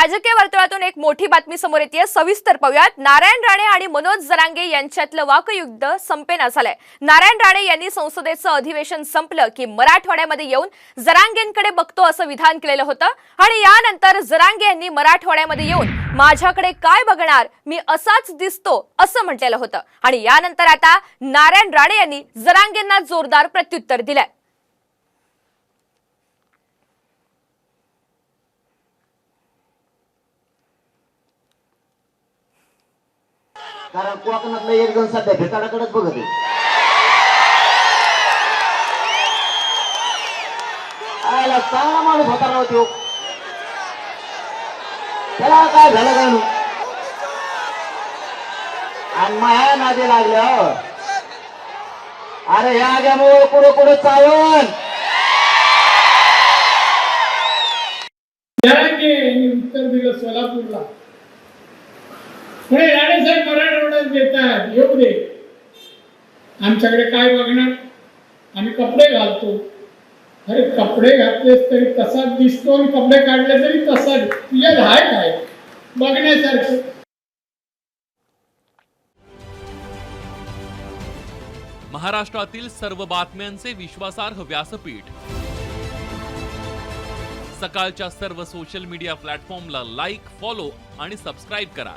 राजकीय वर्तुळातून एक मोठी बातमी समोर येते सविस्तर पाहूयात. नारायण राणे आणि मनोज जरांगे यांच्यातलं वाकयुद्ध संपेना झालंय. नारायण राणे यांनी संसदेचं अधिवेशन संपलं की मराठवाड्यामध्ये येऊन जरांगेंकडे बघतो असं विधान केलेलं होतं. आणि यानंतर जरांगे यांनी मराठवाड्यामध्ये येऊन माझ्याकडे काय बघणार मी असाच दिसतो असं म्हटलेलं होतं. आणि यानंतर आता नारायण राणे यांनी जरांगेंना जोरदार प्रत्युत्तर दिलंय. कारण कोकणातलं एक जण सध्या भिकाडाकडेच बघत आहे. आयला चांगला माणूस होता राव तो. त्याला काय झालं काय आणि माया नादी लागल्या हो. अरे ह्या आग्यामुळे कुठं कुठं चालून? उत्तर दिलं सोलापूरला? पुढे राणेसाहेब मराठवाड्यात देतात येऊ दे. आमच्याकडे काय बघणार? आम्ही कपडे घालतो. अरे कपडे घातलेस तरी तसाच दिसतो आणि कपडे काढले तरी तसाच. तुझ्या आहे काय? बघण्यासारखं. महाराष्ट्रातील सर्व बातम्यांचे विश्वासार्ह व्यासपीठ. सकाळच्या सर्व सोशल मीडिया प्लॅटफॉर्मला लाईक फॉलो आणि सबस्क्राईब करा.